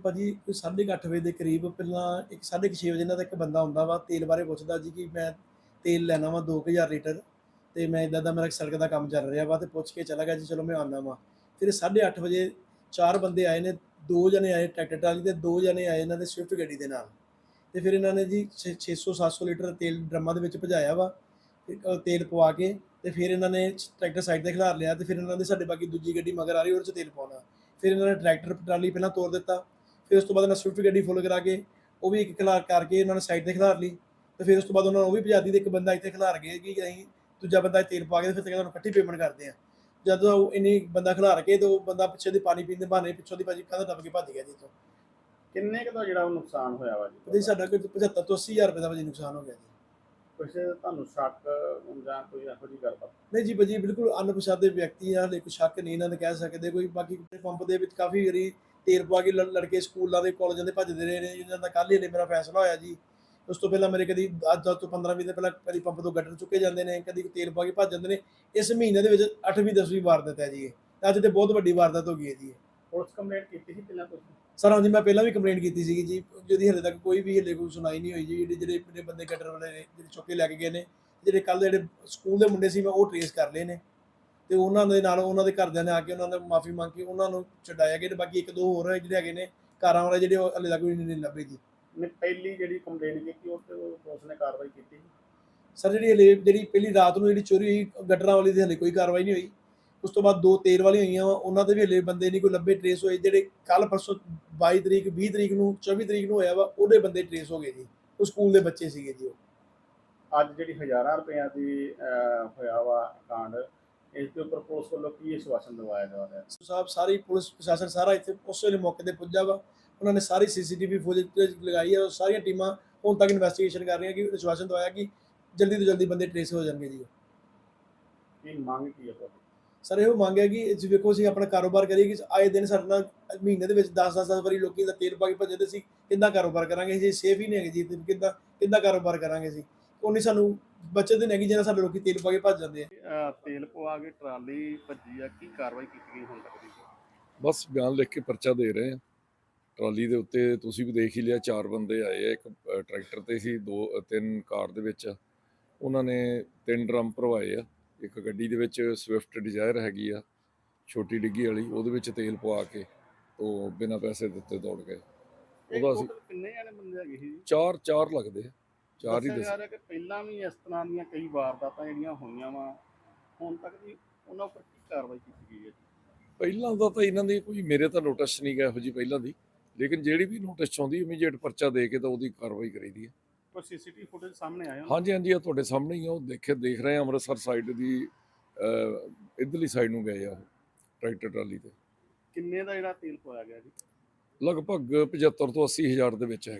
ਭਾਜੀ ਕੋਈ 8:30 ਵਜੇ ਦੇ ਕਰੀਬ ਪਹਿਲਾਂ ਇੱਕ 6:30 ਵਜੇ ਇਹਨਾਂ ਦਾ ਇੱਕ ਬੰਦਾ ਹੁੰਦਾ ਵਾ, ਤੇਲ ਬਾਰੇ ਪੁੱਛਦਾ ਜੀ ਕਿ ਮੈਂ ਤੇਲ ਲੈਣਾ ਵਾ 2000 ਲੀਟਰ ਤੇ ਮੈਂ ਇਦਾਂ ਦਾ ਮੇਰਾ ਸੜਕ ਦਾ ਕੰਮ ਚੱਲ ਰਿਹਾ ਵਾ ਤੇ ਪੁੱਛ ਕੇ ਚਲਾ ਗਿਆ ਜੀ, ਚਲੋ ਮੈਂ ਆਉਂਦਾ ਵਾ। ਫਿਰ 8:30 ਵਜੇ ਚਾਰ ਬੰਦੇ ਆਏ ਨੇ, ਦੋ ਜਣੇ ਆਏ ਟਰੈਕਟਰ ਟਰਾਲੀ ਤੇ, ਦੋ ਜਣੇ ਆਏ ਇਹਨਾਂ ਦੇ ਸਵਿਫਟ ਗੱਡੀ ਦੇ ਨਾਲ। ਤੇ ਫਿਰ ਇਹਨਾਂ ਨੇ ਜੀ 600 700 ਲੀਟਰ ਤੇਲ ਡਰਮਾਂ ਦੇ ਵਿੱਚ ਭਜਾਇਆ ਵਾ ਤੇਲ ਪਵਾ ਕੇ ਤੇ ਫਿਰ ਇਹਨਾਂ ਨੇ ਟਰੈਕਟਰ ਸਾਈਡ ਤੇ ਖਿਲਾਰ ਲਿਆ ਤੇ ਫਿਰ ਇਹਨਾਂ ਦੇ ਸਾਡੇ ਬਾਕੀ ਦੂਜੀ ਗੱਡੀ ਮਗਰ ਆ ਰਹੀ, ਉਹਦੇ ਚ ਤੇਲ ਪਾਉਣਾ। ਫਿਰ ਇਹਨਾਂ ਨੇ ਟਰੈਕਟਰ ਟਰਾਲੀ ਪਹਿਲਾਂ ਤੋੜ ਦਿੱਤਾ। ਫਿਰ ਉਸ ਤੋਂ ਬਾਅਦ ਇਹਨਾਂ ਸਵਿਫਟ ਗੱਡੀ ਫੁੱਲ ਕਰਾ ਕੇ ਉਹ ਵੀ ਇੱਕ ਖਿਲਾਰ ਕਰਕੇ ਇਹਨਾਂ ਨੇ ਸਾਈਡ ਤੇ ਖਿਲਾਰ ਲਈ। ਤੇ ਫਿਰ ਉਸ ਤੋਂ ਬਾਅਦ ਉਹਨਾਂ ਨੇ ਉਹ ਵੀ ਭਜਾਦੀ ਤੇ ਇੱਕ ਬੰਦਾ ਇੱਥੇ ਖਿਲਾਰ ਗਏ ਕਿ ਅਸੀਂ ਦੂਜਾ ਬੰਦਾ ਤੇਲ ਪਾ ਕੇ ਤੇ ਫਿਰ ਤੇ ਤੁਹਾਨੂੰ ਇਕੱਠੀ ਪੇਮੈਂਟ ਕਰਦੇ ਆ ਜਦੋਂ ਉਹ ਇੰਨੀ ਬੰਦਾ ਖਿਲਾਰ ਕੇ ਤੇ ਉਹ ਬੰਦਾ ਪਿੱਛੇ ਦੀ ਪਾਣੀ ਪੀਣ ਦੇ ਬਹਾਨੇ ਪਿੱਛੋਂ ਦੀ ਭਾਜੀ ਕੰਧ ਟੱਪ ਕੇ ਭੱਜ ਗਿਆ ਜੀ ਤੋਂ ਕਿੰਨੇ ਕੁ ਦਾ ਜਿਹੜਾ ਉਹ ਨੁਕਸਾਨ ਹੋਇਆ ਵਾ ਜੀ? ਉਹਦੇ ਸਾਡਾ ਕੋਈ 75 ਤੋਂ 80000 ਰੁਪਏ ਦਾ ਭਾਜੀ ਨੁਕਸਾਨ ਹੋ ਗਿਆ ਜੀ। ਕੁਛ ਤੁਹਾਨੂੰ ਸ਼ੱਕ ਜਾਂ ਕੋਈ ਇਹੋ ਗੱਲਬਾਤ? ਨਹੀਂ ਜੀ ਭਾਜੀ ਬਿਲਕੁਲ ਅਣਪਛਾਤੇ ਵਿਅਕਤੀ ਆ ਹਲੇ ਕੋਈ ਸ਼ੱਕ ਨਹੀਂ ਇਹਨਾਂ ਨੇ ਕਹਿ ਸਕਦੇ। ਕੋਈ ਬਾਕੀ ਪੰਪ ਦੇ ਵਿੱਚ ਕਾਫੀ ਵਾਰੀ ਤੇਲ ਪਵਾ ਕੇ ਲੜਕੇ ਸਕੂਲਾਂ ਦੇ ਕਾਲਜਾਂ ਦੇ ਭੱਜਦੇ ਰਹੇ ਨੇ ਇਹਨਾਂ ਦਾ ਕੱਲ੍ਹ ਹੀ ਹਲੇ ਮੇਰਾ ਫੈਸਲਾ ਹੋਇਆ ਜੀ। ਉਸ ਤੋਂ ਪਹਿਲਾਂ ਮੇਰੇ ਕਦੀ ਅੱਜ ਤੋਂ 15 20 ਦਿਨ ਪਹਿਲਾਂ ਕਦੀ ਪੰਪ ਤੋਂ ਗੱਟਰ ਚੁੱਕੇ ਜਾਂਦੇ ਨੇ ਕਦੀ ਤੇਲ ਪਵਾ ਕੇ ਭੱਜ ਜਾਂਦੇ ਨੇ। ਇਸ ਮਹੀਨੇ ਦੇ ਵਿੱਚ 8ਵੀਂ 10ਵੀਂ ਵਾਰਦਾਤ ਹੈ ਜੀ ਇਹ। ਅੱਜ ਤੇ ਬਹੁਤ ਵੱਡੀ ਵਾਰਦਾਤ ਹੋ ਗਈ ਹੈ ਜੀ। ਪੁਲਿਸ ਕੰਪਲੇਂਟ ਕੀਤੀ ਸੀ ਪਹਿਲਾਂ ਤੁਸੀਂ ਸਰ ਹਾਂਜੀ ਮੈਂ ਪਹਿਲਾਂ ਵੀ ਕੰਪਲੇਂਟ ਕੀਤੀ ਸੀਗੀ ਜੀ ਜਿਹਦੀ ਹਲੇ ਤੱਕ ਕੋਈ ਵੀ ਹਲੇ ਕੋਈ ਸੁਣਾਈ ਨਹੀਂ ਹੋਈ ਜੀ ਜਿਹੜੇ ਜਿਹੜੇ ਬੰਦੇ ਗੱਟਰ ਵਾਲੇ ਨੇ ਜਿਹੜੇ ਚੁੱਕ ਲੈ ਕੇ ਗਏ ਨੇ ਜਿਹੜੇ ਕੱਲ ਜਿਹੜੇ ਸਕੂਲ ਦੇ ਮੁੰਡੇ ਸੀ ਮੈਂ ਉਹ ਟ੍ਰੇਸ ਕਰ ਲਏ ਨੇ। ਤੇ ਉਹਨਾਂ ਦੇ ਨਾਲ ਉਹਨਾਂ ਦੇ ਘਰਦਿਆਂ ਨੇ ਆ ਕੇ ਉਹਨਾਂ ਨੇ ਮਾਫੀ ਮੰਗ ਕੇ ਉਹਨਾਂ ਨੂੰ ਛਡਾਇਆ ਗਿਆ ਤੇ ਬਾਕੀ ਇੱਕ ਦੋ ਹੋਰ ਜਿਹੜੇ ਹੈਗੇ ਨੇ ਕਾਰਾਂ ਵਾਲੇ ਜਿਹੜੇ ਹਲੇ ਤੱਕ ਵੀ ਨਹੀਂ ਲੱਭੇ ਜੀ। ਨੇ ਪਹਿਲੀ ਜਿਹੜੀ ਕੰਪਲੇਂਟ ਕੀਤੀ ਉਹ ਤੇ ਪੁਲਿਸ ਨੇ ਕਾਰਵਾਈ ਕੀਤੀ ਸਰ ਜਿਹੜੀ ਹਲੇ ਜਿਹੜੀ ਪਹਿਲੀ ਰਾਤ ਨੂੰ ਜਿਹੜੀ ਚੋਰੀ ਹੋਈ ਗੱਟਰਾਂ ਵਾਲੀ ਦੀ ਹਲੇ ਕੋਈ ਕਾਰਵਾਈ ਨਹੀਂ ਹੋਈ। ਉਸ ਤੋਂ ਬਾਅਦ ਦੋ ਤੇਲ ਵਾਲੀਆਂ ਹੋਈਆਂ ਉਹਨਾਂ ਦੇ ਵੀ ਹਲੇ ਬੰਦੇ ਨਹੀਂ ਕੋਈ ਲੱਭੇ ਟ੍ਰੇਸ ਹੋਏ। ਜਿਹੜੇ ਕੱਲ ਪਰਸੋਂ 22 ਤਰੀਕ 20 ਤਰੀਕ ਨੂੰ 24 ਤਰੀਕ ਨੂੰ ਹੋਇਆ ਵਾ ਉਹਦੇ ਬੰਦੇ ਟ੍ਰੇਸ ਹੋ ਗਏ ਜੀ। ਉਹ ਸਕੂਲ ਦੇ ਬੱਚੇ ਸੀਗੇ ਜੀ ਉਹ। ਅੱਜ ਜਿਹੜੀ ਹਜ਼ਾਰਾਂ ਰੁਪਈਆਂ ਦੀ ਹੋਇਆ ਵਾ ਕਾਂਡ ਇਸ ਦੇ ਉੱਪਰ ਪੁਲਿਸ ਵੱਲੋਂ ਕੀ ਆਸ਼ਵਾਸਨ ਦਿਵਾਇਆ ਜਾ ਰਿਹਾ ਸਾਹਿਬ ਸਾਰੀ ਪੁਲਿਸ ਪ੍ਰਸ਼ਾਸਨ ਸਾਰਾ ਇੱਥੇ ਉਸ ਵੇਲੇ ਮੌਕੇ ਤੇ ਪੁੱਜਾ ਵਾ। ਉਹਨਾਂ ਨੇ ਸਾਰੀ ਸੀਸੀਟੀਵੀ ਫੁਟੇਜ ਲਗਾਈ ਹੈ ਉਹ ਸਾਰੀਆਂ ਟੀਮਾਂ ਹੁਣ ਤੱਕ ਇਨਵੈਸਟੀਗੇਸ਼ਨ ਕਰ ਰਹੀਆਂ ਕਿ ਵਿਸ਼ਵਾਸਨ ਦਵਾਇਆ ਕਿ ਜਲਦੀ ਤੋਂ ਜਲਦੀ ਬੰਦੇ ਟ੍ਰੇਸ ਹੋ ਜਾਣਗੇ ਜੀ। ਕੀ ਮੰਗ ਕੀ ਹੈ ਤੁਹਾਡੀ? ਸਰ ਇਹੋ ਮੰਗ ਹੈ ਕਿ ਜੀ ਵੇਖੋ ਅਸੀਂ ਆਪਣਾ ਕਾਰੋਬਾਰ ਕਰੀਏ ਕਿ ਆਏ ਦਿਨ ਸਾਡੇ ਨਾਲ ਮਹੀਨੇ ਦੇ ਵਿੱਚ 10-10 ਵਾਰੀ ਲੋਕੀ ਦਾ ਤੇਲ ਪਾ ਕੇ ਭੱਜਦੇ ਸੀ। ਕਿੰਦਾ ਕਾਰੋਬਾਰ ਕਰਾਂਗੇ? ਜੀ ਸੇਫ ਹੀ ਨਹੀਂ ਹੈਗੇ ਜੀ ਤੇ ਕਿੱਦਾਂ ਕਿੱਦਾਂ ਕਾਰੋਬਾਰ ਕਰਾਂਗੇ ਜੀ ਉਹਨੀ ਸਾਨੂੰ ਬੱਚਤ ਨਹੀਂ ਹੈਗੀ ਜਿਹਨਾਂ ਸਾਡੇ ਲੋਕੀ ਤੇਲ ਪਾ ਕੇ ਭੱਜ ਜਾਂਦੇ ਆ। ਤੇਲ ਪਵਾ ਕੇ ਟਰਾਲੀ ਭੱਜੀ ਆ ਕੀ ਕਾਰਵਾਈ ਕੀਤੀ ਗਈ ਹੁਣ ਤੱਕ ਦੀ? ਬਸ ਬਿਆਨ ਲਿਖ ਕੇ ਪਰਚਾ ਦੇ ਰਹੇ ਆ। ਟਰਾਲੀ ਦੇ ਉੱਤੇ ਤੁਸੀਂ ਵੀ ਦੇਖ ਹੀ ਲਿਆ ਚਾਰ ਬੰਦੇ ਆਏ ਆ ਇੱਕ ਟਰੈਕਟਰ ਤੇ ਸੀ ਦੋ ਤਿੰਨ ਕਾਰ ਦੇ ਵਿੱਚ। ਉਹਨਾਂ ਨੇ ਤਿੰਨ ਡਰਮ ਭਰਵਾਏ ਆ। ਇੱਕ ਗੱਡੀ ਦੇ ਵਿੱਚ ਸਵਿਫਟ ਡਿਜ਼ਾਇਰ ਹੈਗੀ ਆ ਛੋਟੀ ਡਿੱਗੀ ਵਾਲੀ ਉਹਦੇ ਵਿੱਚ ਤੇਲ ਪਵਾ ਕੇ ਉਹ ਬਿਨਾਂ ਪੈਸੇ ਦਿੱਤੇ ਦੌੜ ਗਏ। ਉਹਦਾ ਅਸੀਂ ਕਿੰਨੇ ਜਾਣੇ ਬੰਦੇ ਹੈਗੇ ਸੀ? ਜੀ ਚਾਰ ਚਾਰ ਲੱਗਦੇ ਆ। ਚਾਰ ਹੀ ਦੱਸਿਆ ਦੱਸ ਜਾ ਰਿਹਾ ਕਿ ਪਹਿਲਾਂ ਵੀ ਇਸ ਤਰ੍ਹਾਂ ਦੀਆਂ ਕਈ ਵਾਰਦਾਤਾਂ ਜਿਹੜੀਆਂ ਹੋਈਆਂ ਵਾ ਹੁਣ ਤੱਕ ਦੀ ਉਹਨਾਂ ਉੱਪਰ ਕੀ ਕਾਰਵਾਈ ਕੀਤੀ ਗਈ ਹੈ ਪਹਿਲਾਂ ਦਾ ਤਾਂ ਇਹਨਾਂ ਦੀ ਕੋਈ ਮੇਰੇ ਤਾਂ ਨੋਟਿਸ ਨਹੀਂ ਗਿਆ ਇਹੋ ਜੀ ਪਹਿਲਾਂ ਦੀ ਲੇਕਿਨ ਜਿਹੜੀ ਵੀ ਨੋਟਿਸ ਆਉਂਦੀ ਇਮੀਡੀਏਟ ਪਰਚਾ ਦੇ ਕੇ ਤਾਂ ਉਹਦੀ ਕਾਰਵਾਈ ਕਰੀਦੀ ਹੈ। ਕੋਈ ਸੀਸੀਟੀਵੀ ਫੁਟੇਜ ਸਾਹਮਣੇ ਆਇਆ ਹਾਂਜੀ ਹਾਂਜੀ ਆ ਤੁਹਾਡੇ ਸਾਹਮਣੇ ਹੀ ਆ ਉਹ ਦੇਖੇ ਦੇਖ ਰਹੇ ਆ ਅੰਮ੍ਰਿਤਸਰ ਸਾਈਡ ਦੀ ਇੱਧਰਲੀ ਸਾਈਡ ਨੂੰ ਗਏ ਆ ਉਹ ਟਰੈਕਟਰ ਟਰਾਲੀ ਤੇ। ਕਿੰਨੇ ਦਾ ਜਿਹੜਾ ਤੇਲ ਪਵਾਇਆ ਗਿਆ ਜੀ? ਲਗਭਗ 75 ਤੋਂ 80 ਹਜ਼ਾਰ ਦੇ ਵਿੱਚ ਹੈਗਾ।